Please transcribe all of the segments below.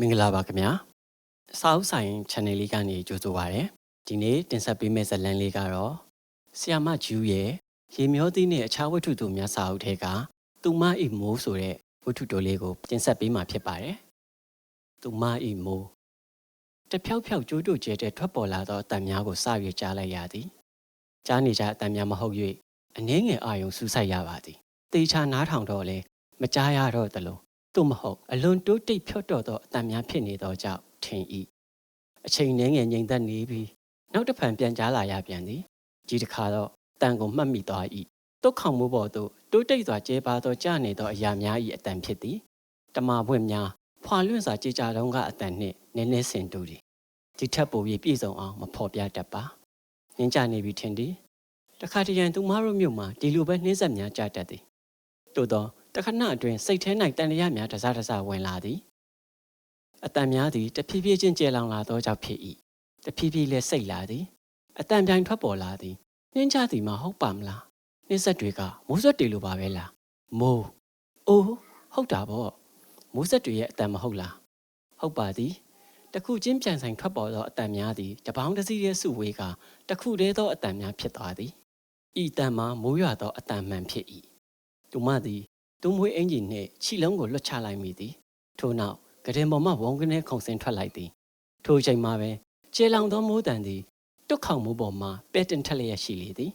မင်္ဂလာပါခင်ဗျာစာအုပ်ဆိုင် channel လေးကနေကြိုဆိုပါရစေဒီနေ့တင်ဆက်ပေးမယ့်ဇာတ်လမ်းလေးကတော့ဆီယာမဂျူးရဲ့ရေမျောသီးနဲ့အခြားဝတ္ထုတို့များစာအုပ်ထဲကသူမအိမိုးဆိုတဲ့ဝတ္ထုတိုလေးကိုတင်ဆက်ပေးမှာဖြစ်ပါတယ်သူမအိမိုးတဖြောက်ဖြောက်ကျိုးတို့ကျဲတဲ့ထွက်ပေါ်လာသောအတန်များကိုစရွေကြားလိုက်ရသည်ကြားနေကြအတန်များမဟုတ်၍အနှဲငယ်အာယုံစူးစိုက်ရပါသည်တေချာနားထောင်တော့လဲမကြားရတော့သလို သို့မဟုတ်အလွန်တိုးတိတ်ဖြော့တော့သောအတန်များဖြစ်နေသောကြောင့်ထင်၏အချိန်နှဲငယ်ငြိမ်သက်နေပြီးနောက်တစ်ဖန်ပြန်ကြားလာရပြန်သည်ဒီတစ်ခါတော့တန်ကိုမှတ်မိသွား၏တုတ်ခေါင်မှုပေါ်သို့တိုးတိတ်စွာကျဲပါသောကြနေသောအရာများ၏အတန်ဖြစ်သည်တမာပွင့်များဖွာလွင့်စွာကြေကြတုံးကအတန်နှင့်နည်းနည်းဆင်တူသည်ဒီထက်ပိုပြီးပြည့်စုံအောင်မဖော်ပြတတ်ပါငင်းကြနေပြီထင်သည်တခါတရံသူမတို့မြို့မှာဒီလိုပဲနှင်းဆက်များကြတတ်သည်သို့သော တခဏအတွင်းစိတ်ထဲ၌တန်ရရများတစားတစားဝင်လာသည်အတန်များသည်တဖြည်းဖြည်းချင်းကျဲလောင်လာသောကြောင့်ဖြစ်၏တဖြည်းဖြည်းလဲစိတ်လာသည်အတန်ပြိုင်ထွက်ပေါ်လာသည်နှင်းကြသည်မှာဟုတ်ပါမလားနှင်းဆက်တွေကမိုးဆက်တွေလိုပါပဲလားမိုးအိုးဟုတ်တာပေါ့မိုးဆက်တွေရဲ့အတန်မဟုတ်လားဟုတ်ပါသည်တခုချင်းပြန်ဆိုင်ထွက်ပေါ်သောအတန်များသည်တပေါင်းတစ်စီးရဲ့စုဝေးကတခုတည်းသောအတန်များဖြစ်သွားသည်ဤတန်မှာမိုးရွာသောအတန်မှန်ဖြစ်၏သူမသည် သူမွေးအင်ဂျင်နှင့်ခြိလုံးကိုလွတ်ချလိုက်မိသည်ထို့နောက်ကရင်ပေါ်မှဝုံကနေခုန်ဆင်းထွက်လိုက်သည်ထိုအချိန်မှာပဲကျေလောင်သောမိုးတန်သည်တွတ်ခေါင်မိုးပေါ်မှပဲ့တင်ထက်လျက်ရှိလေသည်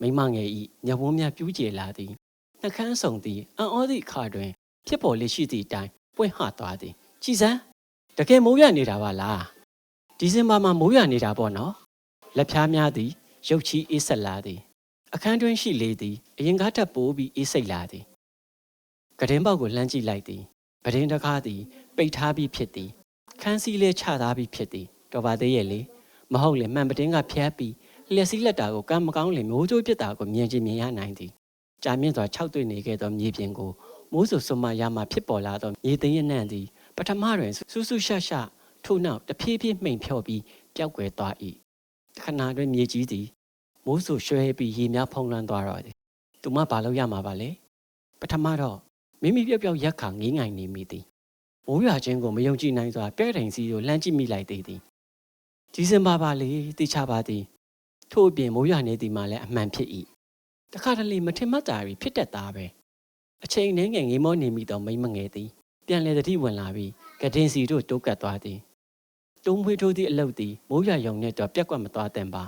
မိမငယ်ဤညဝန်းများပြူးကျလာသည်နှကန်းဆောင်သည်အံ့ဩသည့်အခါတွင် ဖြစ်ပေါ်လေရှိသည့်အတိုင်းပွင့်ဟသွားသည်ကြည်စမ်းတကယ်မိုးရနေတာပါလားဒီဇင်ဘာမှာမိုးရနေတာပေါ့နော်လက်ဖြားများသည်ရုပ်ချီအေးဆက်လာသည်အခန်းတွင်ရှိလေသည်အရင်ကားထပ်ပိုးပြီးအေးစိတ်လာသည် ကရင်ပေါက်ကိုလှမ်းကြည့်လိုက်သည်ပဒင်းတကားသည် ပိတ်ထားပြီးဖြစ်သည်ခန်းစည်းလေးချထားပြီးဖြစ်သည်တော်ပါသေးရဲ့လေမဟုတ်လေမှန်ပတင်းကဖျက်ပြီးလျက်စည်းလက်တာကိုကမ်းမကောင်းလေမိုးကြိုးပြစ်တာကိုမြင်ချင်မြင်ရနိုင်သည်ကြာမြင့်စွာခြောက်သွေ့နေခဲ့သောမြေပြင်ကိုမိုးဆူဆွမရမှဖြစ်ပေါ်လာသောမြေသိမ်းရနှံ့သည်ပထမတွင်ဆူဆူရှရှထို့နောက်တဖြည်းဖြည်းမှိန်ဖြော့ပြီးပျောက်ကွယ်သွား၏ခဏတွင်မြေကြီးသည်မိုးဆူရွှဲပြီးရေများဖုံးလွှမ်းသွားတော့သည်သူမဘာလို့ရမှာပါလဲပထမတော့ မိမိပြောက်ပြောက်ရက်ခါငေးငိုင်နေမိသည်မိုးရွာခြင်းကိုမယုံကြည်နိုင်စွာပဲ့တိုင်စီကိုလှမ်းကြည့်မိလိုက်သေးသည်ဒီစင်ပါပါလေသိချပါသည်ထို့အပြင်မိုးရွာနေသည်မှလည်းအမှန်ဖြစ်၏တခါတလေမထင်မှတ်တာပြီးဖြစ်တတ်တာပဲအချိန်နှင်းငယ်ငေးမောနေမိသောမိမငယ်သည်ပြန်လေတတိဝင်လာပြီးကဒင်စီတို့တိုးကပ်သွားသည်တုံးမွေးထိုးသည့်အလုတ်သည်မိုးရွာယုံနဲ့တော့ပြက်ကွက်မသွားတဲ့ပါ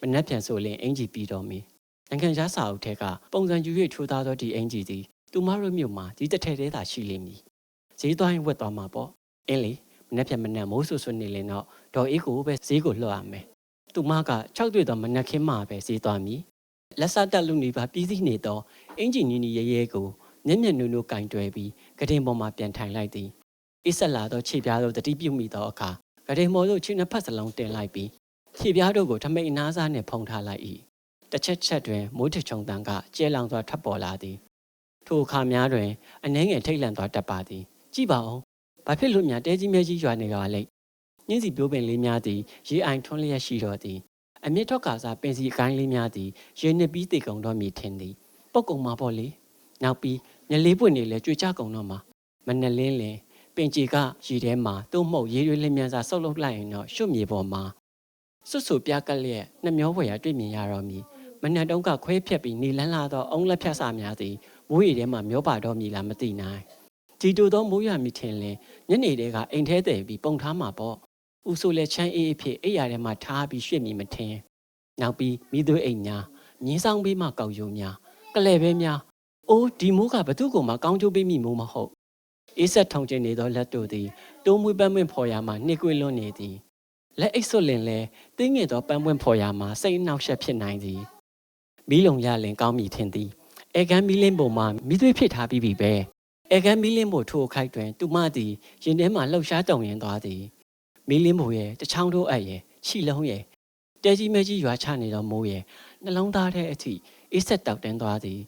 မနှက်ပြန်ဆိုလင်အင်ကြီးပြီးတော်မီနိုင်ငံခြားစာအုပ်ထဲကပုံစံယူ၍ထိုးသားသောဒီအင်ကြီးသည် သူမတို့မြို့မှာဒီတစ်ထည်သေးသာရှိလိမ့်မည်ဈေးသွားရင်ဝက်သွားမှာပေါ့အင်းလေမနှက်ပြန်မနှက်မိုးဆူဆူနေလင်တော့ဒေါ်အေးကိုပဲဈေးကိုလွှတ်ရမယ်သူမက၆တွေ့သောမနှက်ခင်းမှပဲဈေးသွားမည်လက်စတက်လူနေပါပြီးစီးနေသောအင်ဂျင်နီနီရဲရဲကိုမျက်မျက်နုနုကင်တွယ်ပြီးကတင်ပေါ်မှာပြန်ထိုင်လိုက်သည်အစ်ဆက်လာသောခြေပြားတို့တတိပြုမိသောအခါကတင်မော်တို့ခြေနှစ်ဖက်စလုံးတင်လိုက်ပြီးခြေပြားတို့ကိုထမိတ်အနားစားနှင့်ဖုံထားလိုက်၏တစ်ချက်ချက်တွင်မိုးထချုံတန်ကကျဲလောင်စွာထပ်ပေါ်လာသည် ထိုအခါများတွင်အနှဲငယ်ထိတ်လန့်သွားတတ်ပါသည်ကြည့်ပါဦးဘာဖြစ်လို့များတဲကြီးမဲကြီးရွာနေကြလိမ့်ညင်းစီပြိုးပင်လေးများသည်ရေအိုင်ထွန်းလျက်ရှိတော်သည်အမြင့်ထော့ကာစားပင်စီအကိုင်းလေးများသည်ရေနစ်ပြီးတေကုံတော်မြည်ထင်သည်ပုတ်ကုံမှာပေါ့လေနောက်ပြီးမျက်လေးပွင့်နေလဲကြွေချကုံတော့မှာမနှလင်းလင်ပင်ကြီးကရေထဲမှာသို့မဟုတ်ရေရွေးလင်းမြန်စာဆုပ်လုပ်လိုက်ရင်တော့ရှုပ်မြေပေါ်မှာစွတ်ဆူပြကက်လျက်နှမျောဖွယ်ရတွေ့မြင်ရတော့မည် မနှက်တုံးကခွဲဖြက်ပြီးနေလန်းလာသောအုံလက်ဖြတ်စာများသည်မိုးရီထဲမှမျောပါတော့မည်လားမသိနိုင်ဒီတူသောမိုးရွာမိထင်လင်ညနေတဲကအိမ်ထဲတည်ပြီးပုံထားမှာပေါ့ဦးဆိုလဲချမ်းအေးအဖြစ်အိယာထဲမှာထားပြီးရွှေ့မိမထင်နောက်ပြီးမိသွေးအိမ်များမြင်းဆောင်ဘေးမှကောက်ယုံများကလဲပဲများအိုးဒီမိုးကဘသူ့ကိုမှကောင်းချိုးပေးမိမိုးမဟုတ်အေးဆက်ထောင်ကျင်နေသောလက်တို့သည်တုံးမွေးပန်းပွင့်ဖော်ရမှနှိကွေးလွန်းနေသည်လက်အိတ်ဆွလင်လဲတင်းငယ်သောပန်းပွင့်ဖော်ရမှစိတ်နှောက်ယှက်ဖြစ်နိုင်သည် မီးလုံရလင်ကောင်းမြည်ထင်သည်အဲကန်းမီးလင်းပုံမှာမိသွေးဖြစ်ထားပြီးပြီပဲအဲကန်းမီးလင်းဖို့ထိုးခိုက်တွင်သူမသည်ရင်ထဲမှလှုပ်ရှားတုံရင်သွားသည်မီးလင်းဖို့ရဲ့တချောင်းတို့အပ်ရဲ့ခြိလုံးရဲ့တဲကြီးမဲကြီးရွာချနေသောမိုးရဲ့နှလုံးသားထဲအထိအေးဆက်တောက်တန်းသွားသည်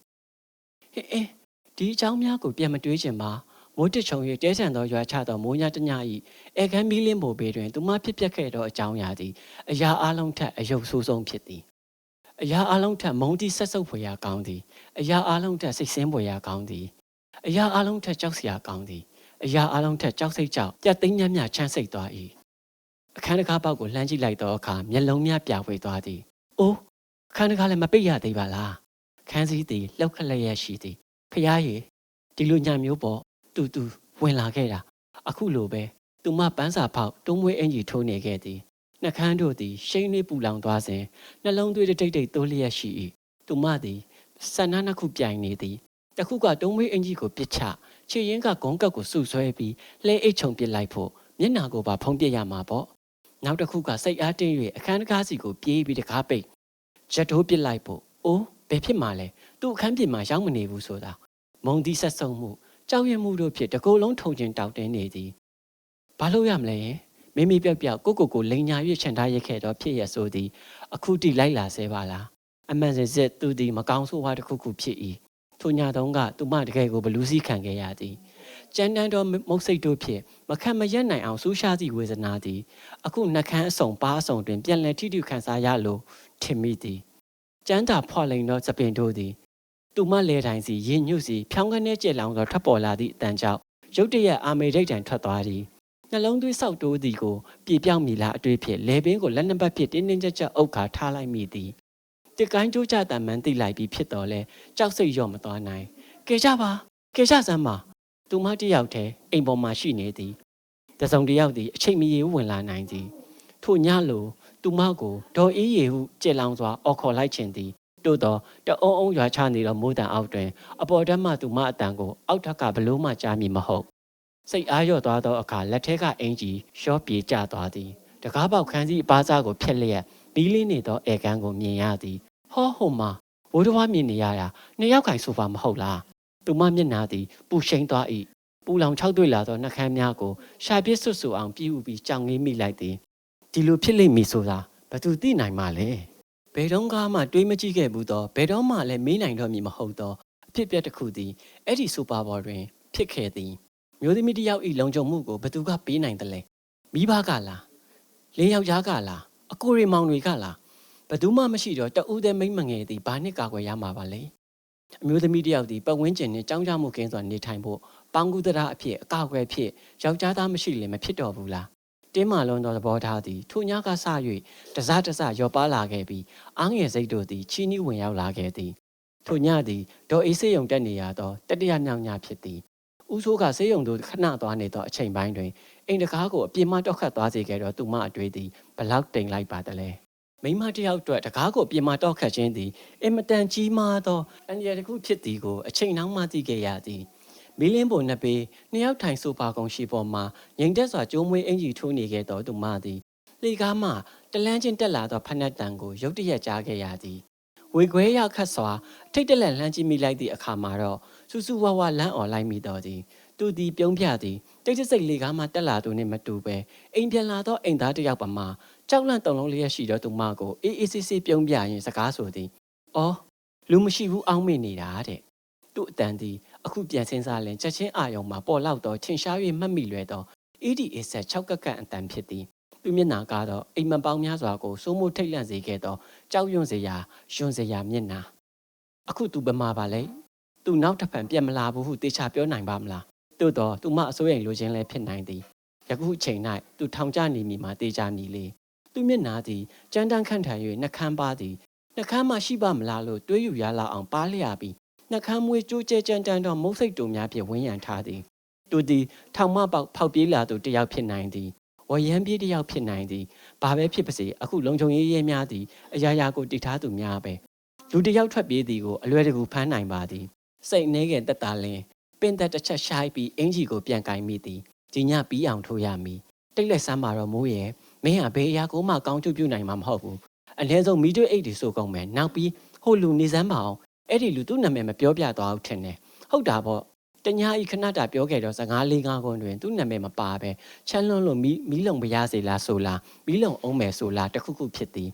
ဟင်းအင်းဒီအကြောင်းများကိုပြန်မတွေးချင်ပါမိုးတစ်ချုံ၍တဲဆန်သောရွာချသောမိုးညတည၏အဲကန်းမီးလင်းဖို့ဘေးတွင်သူမဖြစ်ပျက်ခဲ့သောအကြောင်းအရာသည်အရာအလုံးထက်အယုတ်ဆိုးဆုံးဖြစ်သည် အရာအလုံးထက်မုန်းတိဆက်ဆုပ်ဖွယ်ရာကောင်းသည်အရာအလုံးထက်စိတ်ဆင်းဖွယ်ရာကောင်းသည်အရာအလုံးထက်ကြောက်စရာကောင်းသည်အရာအလုံးထက်ကြောက်စိတ်ကြောက်ပြတ်သိမ်းညံ့ညံ့ချမ်းစိတ်သွား၏အခန်းတကားပေါက်ကိုလှမ်းကြည့်လိုက်သောအခါမျက်လုံးများပြဝေသွားသည်။အိုးအခန်းတကားလည်းမပိတ်ရသေးပါလား။ခန်းစည်းသည်လှုပ်ခက်လျက်ရှိသည်။ဖျားရည်ဒီလိုညံမျိုးပေါ့တူတူဝင်လာခဲ့တာအခုလိုပဲသူမပန်းစာဖောက်တုံးမွေးအင်ကြီးထိုးနေခဲ့သည် နှကန်းတို့သည်ရှိန်နှွေးပူလောင်သွားစဉ်နှလုံးသွေးတိတ်တိတ်တိုးလျက်ရှိ၏သူမသည်ဆန္ဒနှစ်ခုပြိုင်နေသည်တခုကတုံးမွေးအင်ကြီးကိုပစ်ချခြေရင်းကဂုံးကပ်ကိုစုဆွဲပြီးလှဲအိတ်ချုံပစ်လိုက်ဖို့မျက်နာကိုပါဖုံးပစ်ရမှာပေါ့နောက်တစ်ခုကစိတ်အားတင်း၍အခန်းတကားစီကိုပြေးပြီးတကားပိတ်ချက်တိုးပစ်လိုက်ဖို့အိုးဘယ်ဖြစ်မှာလဲသူ့အခန်းပြင်မှာရောက်မနေဘူးဆိုတာမုံတီးဆက်ဆုံမှုကြောက်ရွံ့မှုတို့ဖြင့်တကိုယ်လုံးထုံချင်းတောက်တင်းနေသည်ဘာလို့ရမလဲ မိမိပြောက်ပြောက်ကိုကိုကိုလိန်ညာ၍ခြံထားရခဲ့တော့ဖြစ်ရဆိုသည်အခုတိလိုက်လာဆဲပါလားအမှန်စင်စစ်သူသည်မကောင်းဆိုးဝါးတစ်ခုခုဖြစ်၏ထိုညတုန်းကသူမတကယ်ကိုဘလူးစီခံခဲ့ရသည်ကြမ်းတမ်းသောမုတ်စိတ်တို့ဖြင့်မခံမရက်နိုင်အောင်ဆူးရှားသည့်ဝေဒနာသည်အခုနှကန်းအစုံပါအစုံတွင်ပြန်လည်ထိထိခံစားရလိုထင်မိသည်ကျမ်းသာဖွာလိန်သောသပင်တို့သည်သူမလဲတိုင်းစီရင်ညွတ်စီဖြောင်းကနေကြက်လောင်သောထပ်ပေါ်လာသည့်အတန်ကြောင့်ရုတ်တရက်အာမေရိတ်တန်ထွက်သွားသည် နှလုံးသွေးဆောက်တိုးသည်ကိုပြေပြောင်းမိလာအတွေ့ဖြင့်လေပင်ကိုလက်နှစ်ပတ်ဖြင့်တင်းတင်းကြပ်ကြပ်အုပ်ခါထားလိုက်မိသည်တကိုင်းကြိုးကြတန်မှန်းသိလိုက်ပြီးဖြစ်တော်လဲကြောက်စိတ်ရော့မသွားနိုင်ကဲကြပါကဲကြစမ်းပါသူမတယောက်တည်းအိမ်ပေါ်မှာရှိနေသည်တစုံတယောက်သည်အချိန်မီဝင်လာနိုင်သည်ထို့ညလိုသူမကိုဒေါ်အေးရီဟုကြည်လောင်စွာအော်ခေါ်လိုက်ခြင်းသည်တို့တော့တအုံအုံရွာချနေသောမိုးတန်အောက်တွင်အပေါ်ဓာတ်မှသူမအတန်ကိုအောက်ထက်ကဘလို့မှကြားမည်မဟုတ် စိတ်အားလျော့သွားသောအခါလက်ထဲကအင်ကြီးရှော့ပြေကျသွားသည်တကားပေါက်ခန်းစီအပါးစားကိုဖျက်လျက်မီးလေးနေသောဧကန်ကိုမြင်ရသည်ဟောဟိုမှာဝိုးတော်မြင်နေရတာနှစ်ယောက်ခိုင်ဆိုပါမဟုတ်လားသူမမျက်နာသည်ပူရှိန်သွား၏ပူလောင်ခြောက်တွေ့လာသောနှကမ်းများကိုရှာပစ်ဆွတ်ဆူအောင်ပြူပြီးကြောင်ငေးမိလိုက်သည်ဒီလိုဖြစ်လိမ့်မည်ဆိုတာဘသူသိနိုင်မှလဲဘယ်တော့မှတွေးမကြည့်ခဲ့ဘူးသောဘယ်တော့မှလည်းမေးနိုင်တော့မည်မဟုတ်သောအဖြစ်ပြက်တစ်ခုသည်အဲ့ဒီစူပါဘော်တွင် ဖြစ်ခဲ့သည် မျိုးသမီးတစ်ယောက်ဤလုံခြုံမှုကိုဘသူကပေးနိုင်တယ်လဲမိဘကလားလင်းယောက်ျားကလားအကိုရီမောင်တွေကလားဘသူမှမရှိတော့တဦးတည်းမိမ့်မငယ်သည်ဘာနှစ်ကာကွယ်ရမှာပါလဲအမျိုးသမီးတစ်ယောက်သည်ပတ်ဝန်းကျင်နှင့်ကြောင်းကြမှုကင်းစွာနေထိုင်ဖို့ပေါင်းကူတရာအဖြစ်အကာအကွယ်ဖြစ်ယောက်ျားသားမရှိလည်းမဖြစ်တော့ဘူးလားတင်းမာလွန်သောသဘောထားသည်ထိုညကစ၍တစတစရော့ပါလာခဲ့ပြီးအားငယ်စိတ်တို့သည်ချီးနှီးဝင်ရောက်လာခဲ့သည်ထိုညသည်ဒေါ်အေးစေးယုံတက်နေရသောတတိယမြောင်ညဖြစ်သည် ဦးဆိုးကစေးယုံတို့ခဏသွားနေသောအချိန်ပိုင်းတွင်အိမ်တကားကိုအပြင်းမတောက်ခတ်သွားစေခဲ့တော့သူမအတွေ့သည်ဘလောက်တိမ်လိုက်ပါတလဲမိမတယောက်အတွက်တကားကိုပြင်မာတော့ခတ်ခြင်းသည်အင်မတန်ကြီးမားသောအန္တရာယ်တစ်ခုဖြစ်သည်ကိုအချိန်နှောင်းမှသိခဲ့ရသည်မီလင်းပုံနှစ်ပေနှစ်ယောက်ထိုင်ဆိုပါကုန်ရှိပေါ်မှာငိမ်သက်စွာကျိုးမွေးအင်ကြီးထိုးနေခဲ့တော်သူမသည်လေကားမှတလန်းချင်းတက်လာသောဖက်နှက်တံကိုရုတ်တရက်ကြားခဲ့ရသည်ဝေခွဲရောက်ခတ်စွာထိတ်တလက်လှမ်းကြည့်မိလိုက်သည့်အခါမှာတော့ စူးစူးဝါးဝါလမ်းអော်လိုက်မိတော်သည်သူသည်ပြုံးပြသည်တိတ်တဆိတ်လေကားမှတက်လာသူနှင့်မတူပဲအိမ်ပြန်လာသောအိမ်သားတစ်ယောက်ပမာကြောက်လန့်တုံလုံးလျက်ရှိသောသူမကိုအေးအေးဆေးဆေးပြုံးပြရင်စကားဆိုသည်။အော်လူမရှိဘူးအောင်းမေ့နေတာတဲ့။သူ့အတန်သည်အခုပြန်စင်းစားလင်ချက်ချင်းအာယုံမှာပေါ်လောက်သောထင်ရှား၍မှတ်မိလွယ်သော EDA ဆက်6ကက်ကန့်အတန်ဖြစ်သည်။သူမျက်နာကားတော့အိမ်မပေါင်းများစွာကိုစိုးမိုးထိတ်လန့်စေခဲ့သောကြောက်ရွံ့စရာယွန်စရာမျက်နာ။အခုသူဘမပါလဲ။ သူနောက်တစ်ဖန်ပြန်မလာဘူးဟုတေချာပြောနိုင်ပါမလား။သို့တော့သူမအစိုးရိမ်လိုခြင်းလည်းဖြစ်နိုင်သည်။ယခုအချိန်၌သူထောင်ကျနေမည်မှာတေချာမည်လေ။သူမျက်နာသည်ကြမ်းတမ်းခန့်ထန်၍နှကမ်းပါသည်နှကမ်းမှရှိပါမလားလို့တွေးယူရလောက်အောင်ပါလျာပြီးနှကမ်းမွေးကြိုးကျဲကြမ်းတမ်းသောမုတ်စိတ်တို့များဖြင့်ဝန်းရံထားသည်သူသည်ထောင်မပေါက်ဖောက်ပြေးလာသူတယောက်ဖြစ်နိုင်သည်ဝရမ်းပြေးတယောက်ဖြစ်နိုင်သည်ဘာပဲဖြစ်ပါစေအခုလုံခြုံရေးရဲများသည်အရာရာကိုတည်ထားသူများပဲလူတယောက်ထွက်ပြေးသည်ကိုအလွယ်တကူဖမ်းနိုင်ပါသည် စိတ်နှဲငယ်တက်တာလင်းပင်သက်တစ်ချက်ရှိုက်ပြီးအင်ကြီးကိုပြန်ကင်မိသည်ဒီညပြီးအောင်ထိုးရမည်တိတ်လက်ဆမ်းမာတော့မိုးရဲ့မင်းဟာဘယ်အရာကိုမှကောင်းကျိုးပြုနိုင်မှာမဟုတ်ဘူးအနည်းဆုံးမီးတွေအိတ်တွေဆိုကုန်မယ်နောက်ပြီးဟိုလူနေစမ်းပါအောင်အဲ့ဒီလူသူ့နာမည်မပြောပြသွားဘူးထင်တယ်ဟုတ်တာပေါ့တညာဤခဏတာပြောခဲ့တော့စကားလေးကားခွန်းတွင်သူ့နာမည်မပါပဲချမ်းလွန်းလို့မီးမီးလုံပရစေလားဆိုလားမီးလုံအောင်မယ်ဆိုလားတခုခုဖြစ်သည်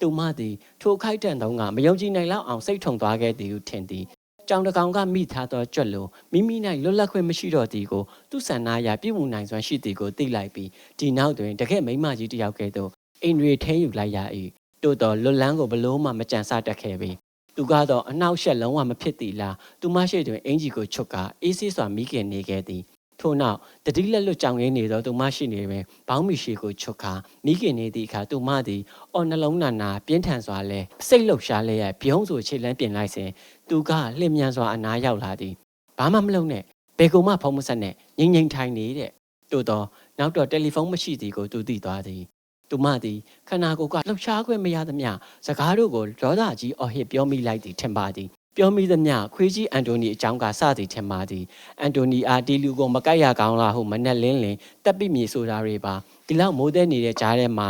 သူမသည်ထိုခိုက်တန်တုံးကမယုံကြည်နိုင်လောက်အောင်စိတ်ထုံသွားခဲ့သည်ဟုထင်သည် ကြောင်တကောင်ကမိထားသောကြွက်လိုမိမိ၌လွတ်လပ်ခွင့်မရှိတော့သည်ကိုသူ့ဆန္ဒအရပြည့်ဝနိုင်စွမ်းရှိသည်ကိုသိလိုက်ပြီးဒီနောက်တွင်တကယ့်မိမကြီးတစ်ယောက်ကဲ့သို့အိမ်တွေထင်းယူလိုက်ရ၏တို့တော်လွတ်လန်းကိုဘလို့မှမကြံစတတ်ခဲ့ပြီသူကတော့အနောက်ရှက်လုံးဝမဖြစ်သည်လားသူမရှိတွင်အင်ဂျီကိုချွတ်ကအေးဆေးစွာမိခင်နေခဲ့သည်ထို့နောက်တတိလက်လွတ်ကြောင်ရင်းနေသောသူမရှိနေပင်ဘောင်းမီရှိကိုချွတ်ခါမိခင်နေသည့်အခါသူမသည်အော်နှလုံးနာနာပြင်းထန်စွာလဲစိတ်လှုပ်ရှားလျက်ပြုံးဆိုခြေလန်းပြင်လိုက်စဉ် သူကလှင်မြန်စွာအနားရောက်လာသည်ဘာမှမလုပ်နဲ့ဘယ်ကုံမှဖုံးမဆက်နဲ့ငိမ့်ငိမ့်ထိုင်နေတဲ့တိုးတော့နောက်တော့တယ်လီဖုန်းမရှိသည်ကိုသူသိသွားသည်သူမသည်ခန္ဓာကိုယ်ကလှုပ်ရှားခွင့်မရသမျှစကားတို့ကိုဒေါသကြီးအော်ဟစ်ပြောမိလိုက်သည်ထင်ပါသည်ပြောမိသမျှခွေးကြီးအန်တိုနီအကြောင်းကစသည်ထင်ပါသည်အန်တိုနီအားဒီလူကိုမကိုက်ရကောင်းလားဟုမနဲ့လင်းလင်တက်ပိမြေဆိုတာတွေပါဒီလောက်မိုးတဲ့နေတဲ့ကြားထဲမှာ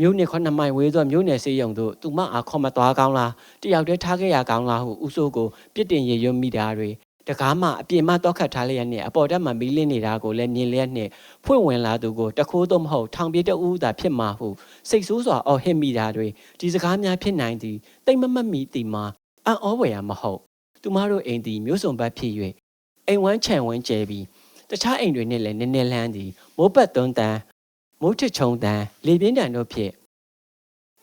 မြို့နယ်ခုနှစ်မိုင်ဝေးသောမြို့နယ်စေးရုံတို့သူမအားခေါ်မသွားကောင်းလားတယောက်တည်းထားခဲ့ရကောင်းလားဟုဥဆိုးကိုပြစ်တင်ရရွမိတာတွေတကားမှအပြင်မှတောက်ခတ်ထားလျက်နဲ့အပေါ်တက်မှမီးလင်းနေတာကိုလည်းမြင်လျက်နဲ့ဖွင့်ဝင်လာသူကိုတခိုးတော့မဟုတ်ထောင်ပြေတအူးသာဖြစ်မှာဟုစိတ်ဆိုးစွာအော်ဟစ်မိတာတွေဒီစကားများဖြစ်နိုင်သည်တိတ်မမတ်မိသည်မှာအံ့ဩဝယ်ရမဟုတ်သူမတို့အိမ်သည်မျိုးစုံဘက်ဖြစ်၍အိမ်ဝမ်းခြံဝမ်းကျဲပြီးတခြားအိမ်တွေနဲ့လည်းနည်းနည်းလန်းသည်မိုးပတ်သွန်းတန်း မိုးထစ်ချုံတန်းလေပြင်းတန်တို့ဖြင့်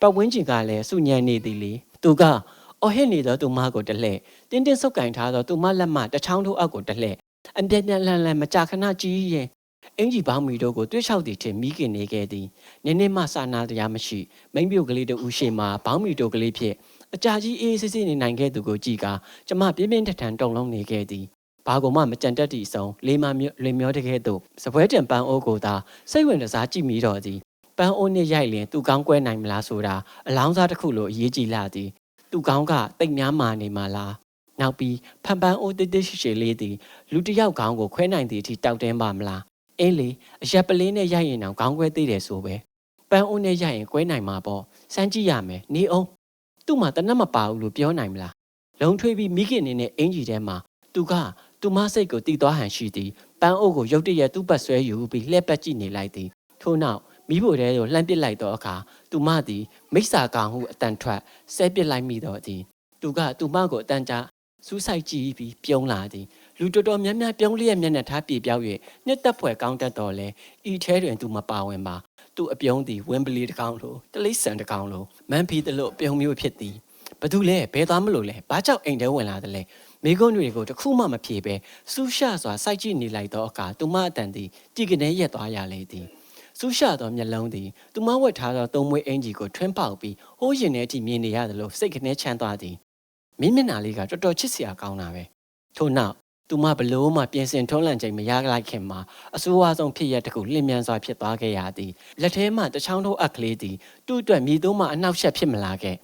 ပတ်ဝန်းကျင်ကလည်းစုညံနေသည်လေသူကအော်ဟစ်နေသောသူမကိုတလှဲ့တင်းတင်းဆုပ်ကင်ထားသောသူမလက်မတချောင်းတို့အောက်ကိုတလှဲ့အပြက်ပြက်လန်လန်မကြာခဏကြီးရင်အင်ကြီးပေါင်းမီတို့ကိုတွဲလျှောက်သည်ထင်မိခင်နေခဲ့သည်နည်းနည်းမှစာနာတရားမရှိမိမ့်ပြုတ်ကလေးတို့ဦးရှိမှဘောင်းမီတို့ကလေးဖြင့်အကြာကြီးအေးစစ်စစ်နေနိုင်ခဲ့သူကိုကြည်ကာကျမပြင်းပြင်းထန်ထန်တုံလုံးနေခဲ့သည် ဘာကုံမှမကြံတက်သည့်အဆုံးလေးမမျိုးလင်မျောတကဲ့သို့စပွဲတင်ပန်းအိုးကိုသာစိတ်ဝင်စားကြည့်မိတော့သည်ပန်းအိုးနဲ့ရိုက်လင်သူကောင်းကွဲနိုင်မလားဆိုတာအလောင်းစားတစ်ခုလိုအရေးကြီးလာသည်သူကောင်းကတိတ်များမာနေမှလားနောက်ပြီးဖန်ပန်းအိုးတိတ်တိတ်ရှိရှိလေးသည်လူတစ်ယောက်ကောင်းကိုခွဲနိုင်သည့်အထိတောက်တင်းပါမလားအင်းလေအရက်ပလင်းနဲ့ရိုက်ရင်တော့ခေါင်းခွဲသေးတယ်ဆိုပဲပန်းအိုးနဲ့ရိုက်ရင်ကွဲနိုင်မှာပေါ့စမ်းကြည့်ရမယ်နေအောင်သူ့မှာတနတ်မပါဘူးလို့ပြောနိုင်မလားလုံထွေးပြီးမိခင်နေနဲ့အင်ကြီးထဲမှာသူက သူမစိတ်ကိုတီးသွားဟန်ရှိသည်ပန်းအိုးကိုရုတ်တရက်သူ့ပတ်ဆွဲယူပြီးလှည့်ပတ်ကြည့်နေလိုက်သည်ထို့နောက်မိဖို့တဲကိုလှမ်းပစ်လိုက်သောအခါသူမသည်မိစ္ဆာကောင်ဟုအတန်ထွက်ဆဲပစ်လိုက်မိတော့သည်သူကသူမကိုအတန်ကြာစူးစိုက်ကြည့်ပြီးပြုံးလာသည်လူတော်တော်များများပြုံးလျက်မျက်နှာထားပြေပြောက်၍နှစ်သက်ဖွယ်ကောင်းတတ်တော်လဲဤထဲတွင်သူမပါဝင်ပါသူအပြုံးသည်ဝင်းပလီတစ်ကောင်လိုတလိษံတစ်ကောင်လိုမန်ဖီတလို့ပြုံးမျိုးဖြစ်သည်ဘသူလဲဘယ်သွားမလို့လဲဘာကြောင့်အိမ်ထဲဝင်လာတယ်လဲ မိကုန်းတွေကိုတခုမှမဖြေပဲစူးရှစွာစိုက်ကြည့်နေလိုက်သောအခါသူမအတန်သည်ကြည်ကနေရက်သွားရလေသည်စူးရှသောမျက်လုံးသည်သူမဝတ်ထားသောသုံးမွေးအင်ကြီးကိုထွန်းပေါက်ပြီးဟိုးရင်ထဲအထိမြင်နေရတယ်လို့စိတ်ကနေချမ်းသွားသည်မင်းမျက်နှာလေးကတော်တော်ချစ်စရာကောင်းတာပဲထို့နောက်သူမဘလို့မှပြင်ဆင်ထုံးလန့်ချိန်မရလိုက်ခင်မှာအဆိုးအဆုံးဖြစ်ရတခုလင်းမြန်စွာဖြစ်သွားခဲ့ရသည်လက်ထဲမှတချောင်းထိုးအပ်ကလေးသည်သူ့အတွက်မြည်သုံးမှအနှောက်အယှက်ဖြစ်မလာခဲ့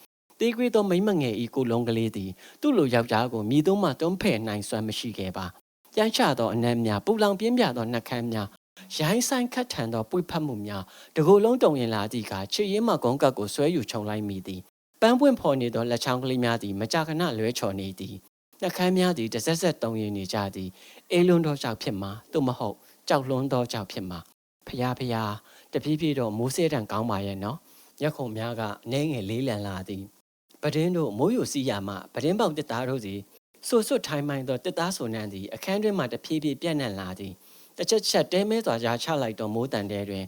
တေးကွေးသောမိမငယ်ဤကိုလုံးကလေးသည်သူ့လိုယောက်ျားကိုမြည်သုံးမှတွန်းဖဲ့နိုင်စွမ်းမရှိခဲ့ပါကြမ်းချသောအနက်များပူလောင်ပြင်းပြသောနှက်ခမ်းများရိုင်းဆိုင်ခတ်ထန်သောပွေဖတ်မှုများတကိုယ်လုံးတုံရင်လာသည့်ကချစ်ရင်မကုန်းကပ်ကိုဆွဲယူခြုံလိုက်မိသည်ပန်းပွင့်ဖော်နေသောလက်ချောင်းကလေးများသည်မကြာခဏလွဲချော်နေသည်နှက်ခမ်းများသည်တဆက်ဆက်တုံရင်နေကြသည်အေးလွန်းသောကြောက်ဖြစ်မှာသို့မဟုတ်ကြောက်လွန်းသောကြောက်ဖြစ်မှာဖျားဖျားတပြေးပြေးတော့မိုးစဲတံကောင်းပါရဲ့နော်ရက်ခုံများကအနေငယ်လေးလံလာသည် ပဒင်းတို့မိုးယူစီရမှပဒင်းပေါက်တစ်သားတို့စီဆွဆွထိုင်းမိုင်းသောတစ်သားဆိုနှံသည်အခန်းတွင်မှတဖြည်းဖြည်းပြန့်နှံ့လာသည်တစ်ချက်ချက်တဲမဲစွာကြားချလိုက်သောမိုးတန်တဲတွင်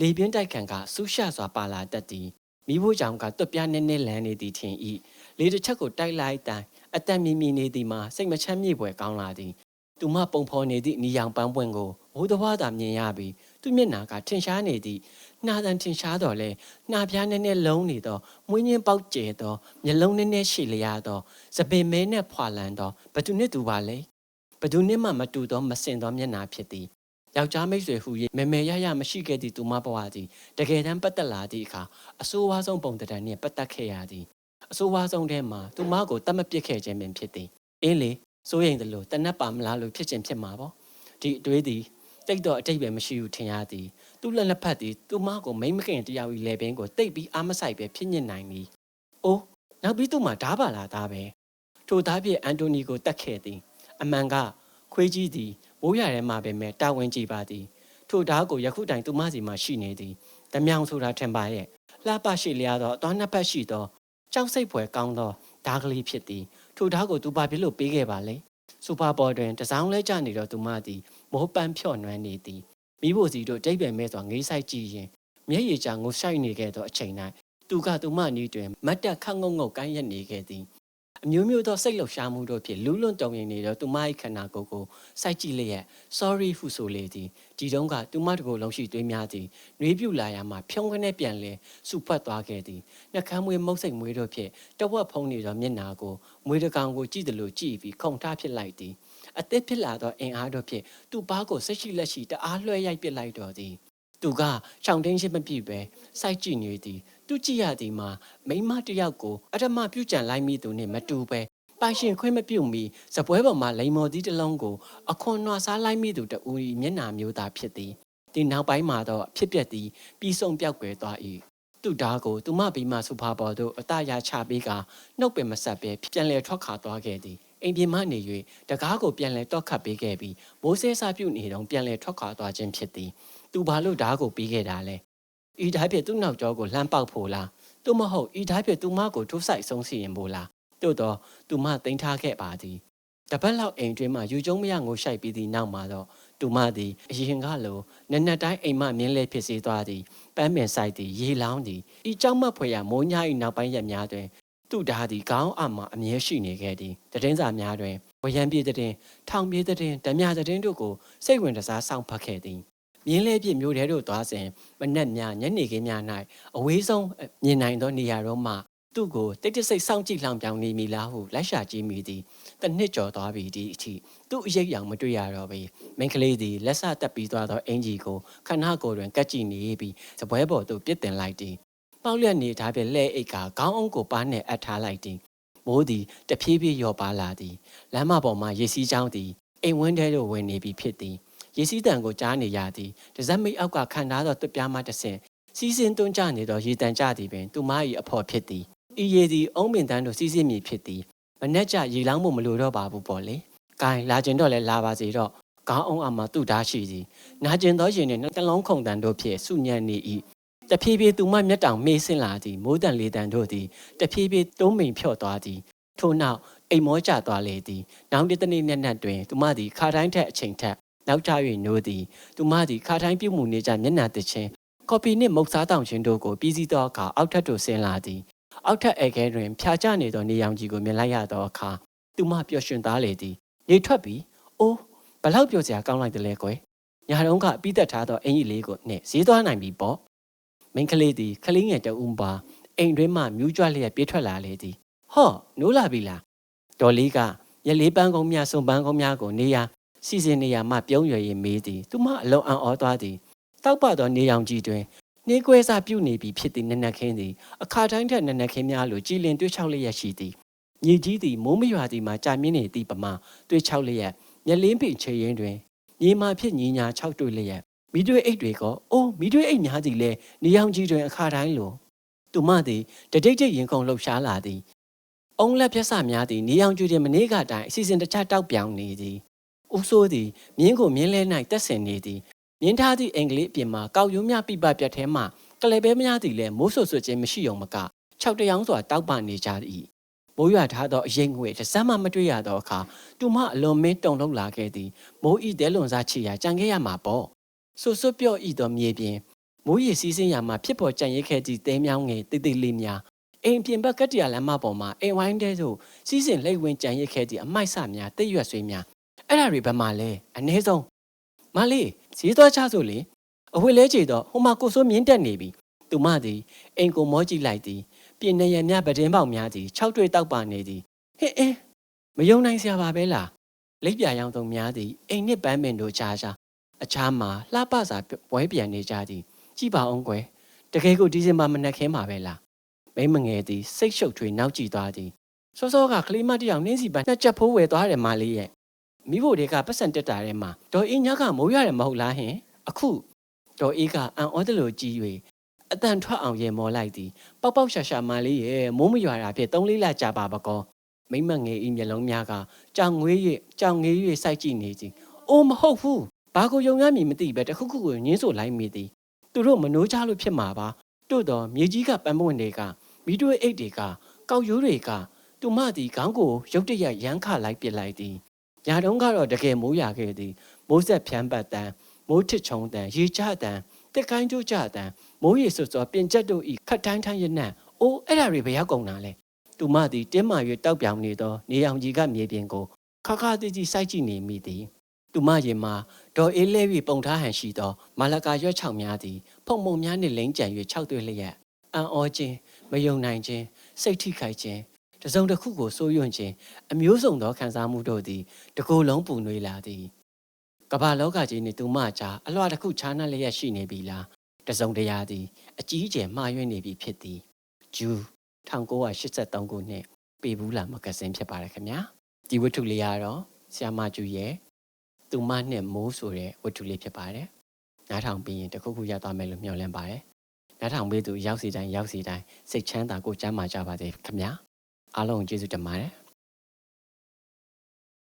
လေပြင်းတိုက်ခံကဆူးရှစွာပါလာတတ်သည်မိဖို့ကြောင့်ကတွက်ပြားနဲနဲလန်းနေသည်ထင်၏လေတစ်ချက်ကိုတိုက်လိုက်တိုင်းအတန်မြင်မြင်နေသည်မှာစိတ်မချမ်းမြေ့ပွဲကောင်းလာသည်သူမပုံဖော်နေသည့်နီရောင်ပန်းပွင့်ကိုဘိုးတော်ဘာသာမြင်ရပြီးသူမျက်နာကထင်ရှားနေသည့် နှာတန်ထင်ရှားတော်လဲနှာပြားနဲ့နဲ့လုံးနေသောမွေးညင်းပေါက်ကျဲသောမျက်လုံးနဲ့နဲ့ရှိလျားသောစပင်မဲနဲ့ဖွာလန်သောဘသူနှစ်သူပါလဲဘသူနှစ်မှမတူသောမစင်သောမျက်နာဖြစ်သည်ယောက်ျားမိတ်ဆွေဟူ၍မေမေရရမရှိခဲ့သည့်သူမဘဝသည်တကယ်တမ်းပတ်သက်လာသည့်အခါအဆိုးဝါးဆုံးပုံတံနှင့်ပတ်သက်ခဲ့ရသည်အဆိုးဝါးဆုံးထဲမှာသူမကိုတတ်မပစ်ခဲ့ခြင်းပင်ဖြစ်သည်အင်းလေစိုးရိမ်တယ်လို့တနတ်ပါမလားလို့ဖြစ်ခြင်းဖြစ်မှာပေါ့ဒီအတွေးသည် တိတ်တော့အတိတ်ပဲမရှိဘူးထင်ရသည်သူ့လက်လက်ဖက်သည်သူမကိုမိမ့်မခင်တရားကြီးလေပင်ကိုတိတ်ပြီးအားမဆိုင်ပဲဖြစ်ညစ်နိုင်သည်အိုးနောက်ပြီးသူ့မှာဓာပါလာသားပဲထိုသားပြည့်အန်တိုနီကိုတတ်ခဲ့သည်အမှန်ကခွေးကြီးသည်မိုးရထဲမှာပဲမဲ့တာဝန်ကြည့်ပါသည်ထိုဓာကိုယခုတိုင်သူမစီမှာရှိနေသည်တမြောင်ဆိုတာထင်ပါရဲ့လှပရှိလျားသောအတော်နှစ်ဖက်ရှိသောကြောက်စိတ်ဖွယ်ကောင်းသောဓာကလေးဖြစ်သည်ထိုဓာကိုသူဘာဖြစ်လို့ပေးခဲ့ပါလဲစူပါဘော်တွင်တစောင်းလဲကျနေတော့သူမသည် မိုးပန်းဖြော့နွမ်းနေသည်မိဖို့စီတို့တိတ်ပယ်မဲစွာငေးဆိုင်ကြည့်ရင်မျက်ရည်ချငိုဆိုင်နေခဲ့သောအချိန်၌သူကသူမနီးတွင်မတ်တက်ခတ်ငုံငုံကိုင်းရက်နေခဲ့သည်အမျိုးမျိုးသောစိတ်လှုပ်ရှားမှုတို့ဖြင့်လူးလွန်တုံရင်နေသောသူမ၏ခန္ဓာကိုယ်ကိုစိုက်ကြည့်လျက် sorry ဟုဆိုလေသည်ဒီတုန်းကသူမတကိုယ်လုံးရှိသွေးများသည်နှွေးပြူလာရမှဖြုံးခနဲ့ပြန်လဲစုဖွက်သွားခဲ့သည်နှကမ်းမွေးမုတ်စိတ်မွေးတို့ဖြင့်တဝက်ဖုံးနေသောမျက်နာကိုမွေးတကောင်ကိုကြည့်တယ်လို့ကြည့်ပြီးခုန်ထားဖြစ်လိုက်သည် အသက်ဖြစ်လာသောအင်အားတို့ဖြင့်သူ့ဘားကိုဆက်ရှိလက်ရှိတအားလွှဲရိုက်ပစ်လိုက်တော်သည်သူကရှောင်းတင်းရှင်းမပြည့်ပဲစိုက်ကြည့်နေသည်သူကြည့်ရသည်မှာမိန်းမတစ်ယောက်ကိုအထမပြုတ်ကြံလိုက်မိသူနှင့်မတူပဲပိုင်ရှင်ခွင့်မပြုတ်မီစပွဲပေါ်မှာလိန်မော်သီးတစ်လုံးကိုအခွန်နွားစားလိုက်မိသူတူ၏မျက်နာမျိုးသားဖြစ်သည်ဒီနောက်ပိုင်းမှာတော့ဖြစ်ပျက်သည်ပြီးဆုံးပြောက်ကွယ်သွား၏သူ့ဓာတ်ကိုသူမဘီမဆူဖာပေါ်သို့အတရချပေးကနှုတ်ပင်မဆက်ပဲပြန်လည်ထွက်ခါသွားခဲ့သည် အိမ်ပြင်မှနေ၍တကားကိုပြန်လည်တော့ခတ်ပေးခဲ့ပြီးမိုးဆဲစားပြုတ်နေတော့ပြန်လည်ထွက်ခွာသွားခြင်းဖြစ်သည်သူဘာလို့ဓာတ်ကိုပေးခဲ့တာလဲဤဓာတ်ဖြင့်သူ့နောက်ကျောကိုလှမ်းပေါက်ဖို့လားသူမဟုတ်ဤဓာတ်ဖြင့်သူမကိုထိုးဆိုင်ဆုံးစီရင်ဖို့လားတို့တော့သူမတင်ထားခဲ့ပါသည်တပတ်လောက်အိမ်တွင်းမှာယူကျုံမရငိုရှိုက်ပြီးသည့်နောက်မှာတော့သူမသည်အရင်ကလိုနက်နက်တိုင်းအိမ်မမြင်းလဲဖြစ်စေသွားသည်ပန်းပင်ဆိုင်သည်ရေလောင်းသည်ဤကြောင့်မဖွယ်ရမိုးညာ၏နောက်ပိုင်းရက်များတွင် သူဓာသည်ခေါင်းအမှအမြဲရှိနေခဲ့သည်တည်င်းစာများတွင်ဝရံပြေတဲ့တင်ထောင်ပြေတဲ့တင်ဓမြတဲ့တင်တို့ကိုစိတ်ဝင်တစားဆောင်ဖတ်ခဲ့သည်မြင်းလဲပြစ်မျိုးတဲတို့သွားစဉ်မနက်များညနေခင်းများ၌အဝေးဆုံးမြင်နိုင်သောနေရာတို့မှသူ့ကိုတိတ်တဆိတ်စောင့်ကြည့်လောင်ပြောင်နေမိလားဟုလိုက်ရှာကြည့်မိသည်တနှစ်ကျော်သွားပြီဒီအထိသူ့အရေးရောင်မတွေ့ရတော့ပေမိန်းကလေးသည်လက်ဆတက်ပြီးသွားသောအင်ကြီးကိုခဏကိုယ်တွင်ကတ်ကြည့်နေပြီးစပွဲပေါ်သို့ပြစ်တင်လိုက်သည် ပေါက်လျက်နေထားဖြင့်လှဲအိတ်ကခေါင်းအုံးကိုပါနှင့်အပ်ထားလိုက်သည်မိုးသည်တဖြည်းဖြည်းလျော့ပါလာသည်လမ်းမပေါ်မှရေစီးချောင်းသည်အိမ်ဝင်းထဲသို့ဝင်နေပြီဖြစ်သည်ရေစီးတံကိုကြားနေရသည်တစက်မိတ်အောက်ကခံထားသောတွပြားမှတစ်ဆင့်စီးစင်းတွန်းကြနေသောရေတံကြသည်ပင်သူမ၏အဖော်ဖြစ်သည်ဤရေသည်အုံးပင်တန်းတို့စီးစင်းမည်ဖြစ်သည်မနှက်ကြရေလောင်းမှုမလိုတော့ပါဘူးပေါ့လေ။ကိုင်လာကျင်တော့လဲလာပါစေတော့ခေါင်းအောင်အမသူ့ဓာရှိစီနာကျင်သောရှင်နှင့်နှလုံးခုန်တန်တို့ဖြင့်စုညံ့နေ၏ တဖြည်းဖြည်းသူမမျက်တောင်မေးဆင်းလာသည်မိုးတန်လေတန်တို့သည်တဖြည်းဖြည်းတုံးမိန်ဖြော့သွားသည်ထို့နောက်အိမ်မောကျသွားလေသည်နောက်တစ်တနေ့နက်နက်တွင်သူမသည်ခါတိုင်းထက်အချိန်ထက်နောက်ကျ၍နိုးသည်သူမသည်ခါတိုင်းပြုတ်မှုနေကြမျက်နှာတချင်းကော်ပီနှင့်မုတ်စားတောင်ချင်းတို့ကိုပြီးစီးသောအခါအောက်ထပ်သို့ဆင်းလာသည်အောက်ထပ်အဲခဲတွင်ဖြာကျနေသောနေရောင်ကြီးကိုမြင်လိုက်ရသောအခါသူမပျော်ရွှင်သားလေသည်နေထွက်ပြီးအိုးဘလောက်ပျော်စရာကောင်းလိုက်တယ်လဲကွယ်ညာတုံးကပြီးသက်ထားသောအင်ကြီးလေးကိုနဲ့ဈေးသွားနိုင်ပြီပေါ့ မိန်းကလေးသည်ခလေးငယ်တဦးပါအိမ်တွင်းမှမြူးကြွလျက်ပြေးထွက်လာလေသည်ဟော့နိုးလာပြီလားတော်လေးကရလေးပန်းကုန်းများစုံပန်းကုန်းများကိုနေရာစီစဉ်နေရာမှပြုံးရွယ်ရင်မေးသည်သူမအလုံးအံ့ဩသွားသည်တောက်ပသောနေရောင်ကြီးတွင်နေကွဲစားပြုတ်နေပြီဖြစ်သည့်နက်နက်ခင်းသည်အခါတိုင်းထက်နက်နက်ခင်းများလိုကြည်လင်တွေးချောက်လျက်ရှိသည်ညီကြီးသည်မိုးမရွာသည်မှာကြာမြင့်နေသည့်ပမာတွေးချောက်လျက်မျက်လင်းပိချေရင်တွင်ညီမာဖြစ်ညီညာ၆တွေ့လျက် မိတွေ့အိတ်တွေကအိုးမိတွေ့အိတ်များသည်လဲနေရောင်ကြီးတွင်အခါတိုင်းလိုသူမသည်တတိတ်တိတ်ရင်ခုန်လှုပ်ရှားလာသည်အုံလက်ပြဆများသည်နေရောင်ကြီးတွင်မနေ့ကတိုင်အစီအစဉ်တခြားတောက်ပြောင်နေသည်ဦးဆိုးသည်မြင်းကိုမြင်းလဲ၌တက်ဆင်နေသည်မြင်းထားသည့်အင်္ဂလိပ်အပြင်မှာကောက်ရုံးများပြပပြတ်ထဲမှကလေးပဲများသည်လည်းမိုးဆွဆွခြင်းမရှိုံမက၆တယောင်းစွာတောက်ပနေကြ၏မိုးရွာထားသောအရင်ငွေတစ်စမ်းမှမတွေ့ရသောအခါသူမအလွန်မင်းတုန်လှုပ်လာခဲ့သည်မိုးဤတဲလွန်စားချီရာကြံခဲ့ရမှာပေါ့ ဆွဆွပြော့ဤသောမြေပြင်မိုးရီစီးစင်းရာမှာဖြစ်ပေါ်ကြံရိတ်ခဲ့သည့်တဲမြောင်းငယ်တိတ်တိတ်လေးများအိမ်ပြင်ဘက်ကတ္တရာလမ်းမပေါ်မှာအိမ်ဝိုင်းတဲသို့စီးစင်လိတ်ဝင်ကြံရိတ်ခဲ့သည့်အမိုက်ဆများတိတ်ရွက်ဆွေးများအဲ့ဒါတွေဘယ်မှာလဲအ ਨੇ ဆုံးမလေးဈေးသွားချဆိုလေအဝတ်လဲချေတော့ဟိုမှာကိုစိုးမြင့်တက်နေပြီသူမသည်အိမ်ကိုမောကြည့်လိုက်သည်ပြင်နေရများပဒင်းပေါက်များသည်၆တွေ့တောက်ပါနေသည်ဟဲ့အင်းမယုံနိုင်စရာပါပဲလားလိပ်ပြရောင်သုံးများသည်အိမ်နစ်ပန်းပင်တို့ချာချာ အခြားမှာလှပစာဝဲပြန်နေကြသည်ကြည့်ပါအောင်ကွယ်တကယ်ကိုဒီဇင်ဘာမနက်ခင်းပါပဲလားမိမငယ်သည်စိတ်ရှုပ်ထွေးနောက်ကြည့်သွားသည်စောစောကကလေးမတယောက်နင်းစီပန်းနှစ်ချက်ဖိုးဝယ်သွားတယ်မလေးရဲ့မိဖို့တွေကပတ်စံတက်တာထဲမှာဒေါ်အင်းညကမိုးရတယ်မဟုတ်လားဟင်အခုဒေါ်အေးကအံ့ဩတယ်လို့ကြည်၍အတန်ထွက်အောင်ရေမော်လိုက်သည်ပေါက်ပေါက်ရှာရှာမလေးရဲ့မိုးမရွာတာဖြစ်သုံးလေးလကြာပါပကောမိမငယ်ဤမျက်လုံးများကကြောင်ငွေး၍ကြောင်ငေး၍စိုက်ကြည့်နေသည်အိုးမဟုတ်ဘူး ဘာကိုယုံရမည်မသိပဲတခုခုကိုညင်းဆိုလိုက်မိသည်သူတို့မနှိုးချလို့ဖြစ်မှာပါတို့တော့မြေကြီးကပန်းပွင့်တွေကမိတို့အိတ်တွေကကောက်ရိုးတွေကသူမသည်ခေါင်းကိုရုတ်တရက်ရမ်းခလိုက်ပစ်လိုက်သည်ညာတုံးကတော့တကယ်မိုးရခဲ့သည်မိုးဆက်ဖြန်းပတ်တန်းမိုးထစ်ချုံတန်းရေချတန်းတက်ကိုင်းကျိုးကြတန်းမိုးရေဆွတ်စောပြင်ချက်တို့ဤခတ်တိုင်းတိုင်းရနံ့အိုးအဲ့ဒါတွေဘယ်ရောက်ကုန်တာလဲသူမသည်တင်းမာ၍တောက်ပြောင်နေသောနေအောင်ကြီးကမြေပြင်ကိုခါခါတိတိစိုက်ကြည့်နေမိသည် သူမရင်မှာဒေါ်အေးလဲ၍ပုံထားဟန်ရှိသောမာလကာရွက်ချောင်များသည်ဖုံဖုံများနှင့်လိမ့်ကြံ၍ခြောက်သွေးလျက်အံ့ဩခြင်းမယုံနိုင်ခြင်းစိတ်ထိခိုက်ခြင်းတစုံတစ်ခုကိုစိုးရွံ့ခြင်းအမျိုးစုံသောခံစားမှုတို့သည်တကိုယ်လုံးပူနွေးလာသည်ကမ္ဘာလောကကြီးနှင့်သူမကြားအလွှာတစ်ခုခြားနှံ့လျက်ရှိနေပြီလားတစုံတရာသည်အကြီးအကျယ်မှားယွင်းနေပြီဖြစ်သည်ဂျူး1983ခုနှစ်ပေဘူးလာမဂ္ဂဇင်းဖြစ်ပါတယ်ခင်ဗျာဒီဝတ္ထုလေးကတော့ဆီယာမကျူရဲ့ သူမနဲ့မိုးဆိုတဲ့ဝတ္ထုလေးဖြစ်ပါတယ်နားထောင်ပြီးရင်တခုခုရသွားမယ်လို့မျှော်လင့်ပါတယ်နားထောင်ပြီးသူရောက်စီတိုင်းရောက်စီတိုင်းစိတ်ချမ်းသာကိုကျမ်းမာကြပါစေခင်ဗျာအားလုံးကျေးဇူးတင်ပါတယ်